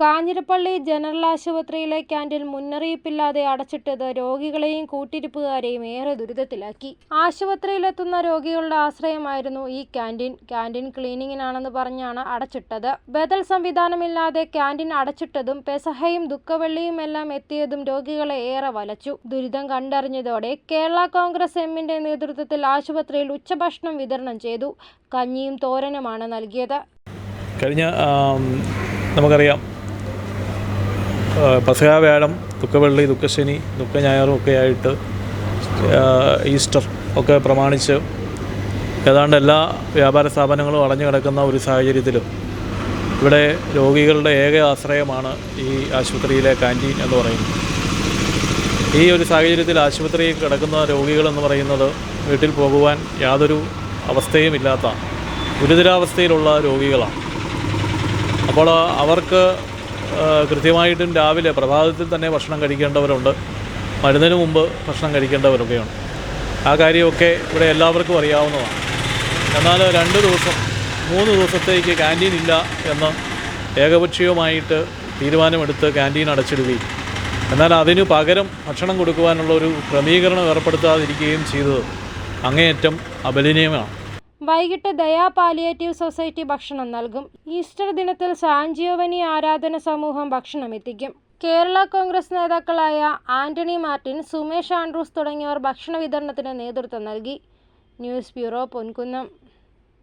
Kanjirappally general ആശുപത്രിയിലെ ക്യാന്റിൽ മുന്നറിയിപ്പില്ലാതെ അടച്ചിട്ടത് രോഗികളെയും കൂട്ടിരിപ്പുകാരെയും ഏറെ ദുരിതത്തിലാക്കി. ആശുപത്രിയിലെത്തുന്ന രോഗികളുടെ ആശ്രയമായിരുന്നു ഈ ക്യാന്റീൻ. ക്യാന്റീൻ ക്ലീനിങ്ങിനാണെന്ന് പറഞ്ഞാണ് അടച്ചിട്ടത്. ബദൽ സംവിധാനമില്ലാതെ ക്യാന്റീൻ അടച്ചിട്ടതും പെസഹയും ദുഃഖവെള്ളിയുമെല്ലാം എത്തിയതും രോഗികളെ ഏറെ വലച്ചു. ദുരിതം കണ്ടറിഞ്ഞതോടെ കേരള കോൺഗ്രസ് എമ്മിന്റെ നേതൃത്വത്തിൽ ആശുപത്രിയിൽ ഉച്ചഭക്ഷണം വിതരണം ചെയ്തു. കഞ്ഞിയും തോരനുമാണ് നൽകിയത്. കഴിഞ്ഞ നമുക്കറിയാം വ്യാഴം ദുഃഖവെള്ളി ദുഃഖശനി ദുഃഖ ഞായറും ഒക്കെ ആയിട്ട് ഈസ്റ്റർ ഒക്കെ പ്രമാണിച്ച് ഏതാണ്ട് എല്ലാ വ്യാപാര സ്ഥാപനങ്ങളും അടഞ്ഞു കിടക്കുന്ന ഒരു സാഹചര്യത്തിലും ഇവിടെ രോഗികളുടെ ഏക ആശ്രയമാണ് ഈ ആശുപത്രിയിലെ കാന്റീൻ എന്ന് പറയുന്നത്. ഈ ഒരു സാഹചര്യത്തിൽ ആശുപത്രിയിൽ കിടക്കുന്ന രോഗികളെന്ന് പറയുന്നത് വീട്ടിൽ പോകുവാൻ യാതൊരു അവസ്ഥയുമില്ലാത്ത ഗുരുതരാവസ്ഥയിലുള്ള രോഗികളാണ്. അപ്പോൾ അവർക്ക് കൃത്യമായിട്ടും രാവിലെ പ്രഭാതത്തിൽ തന്നെ ഭക്ഷണം കഴിക്കേണ്ടവരുണ്ട്. മരുന്നിന് മുമ്പ് ഭക്ഷണം കഴിക്കേണ്ടവരൊക്കെയുണ്ട്. ആ കാര്യമൊക്കെ ഇവിടെ എല്ലാവർക്കും അറിയാവുന്നതാണ്. എന്നാൽ രണ്ട് ദിവസം മൂന്ന് ദിവസത്തേക്ക് ക്യാന്റീൻ ഇല്ല എന്ന് ഏകപക്ഷീയമായിട്ട് തീരുമാനമെടുത്ത് ക്യാന്റീൻ അടച്ചിടുകയും എന്നാൽ അതിനു പകരം ഭക്ഷണം കൊടുക്കുവാനുള്ള ഒരു ക്രമീകരണം ഏർപ്പെടുത്താതിരിക്കുകയും ചെയ്തത് അങ്ങേയറ്റം അപലനീയമാണ് വൈകിട്ട് ദയാ പാലിയേറ്റീവ് സൊസൈറ്റി ഭക്ഷണം നൽകും. ഈസ്റ്റർ ദിനത്തിൽ സാഞ്ചിയോവനി ആരാധന സമൂഹം ഭക്ഷണം എത്തിക്കും. കേരള കോൺഗ്രസ് നേതാക്കളായ ആന്റണി മാർട്ടിൻ സുമേഷ് ആൻഡ്രൂസ് തുടങ്ങിയവർ ഭക്ഷണ വിതരണത്തിന് നേതൃത്വം നൽകി. News bureau Ponkunnam.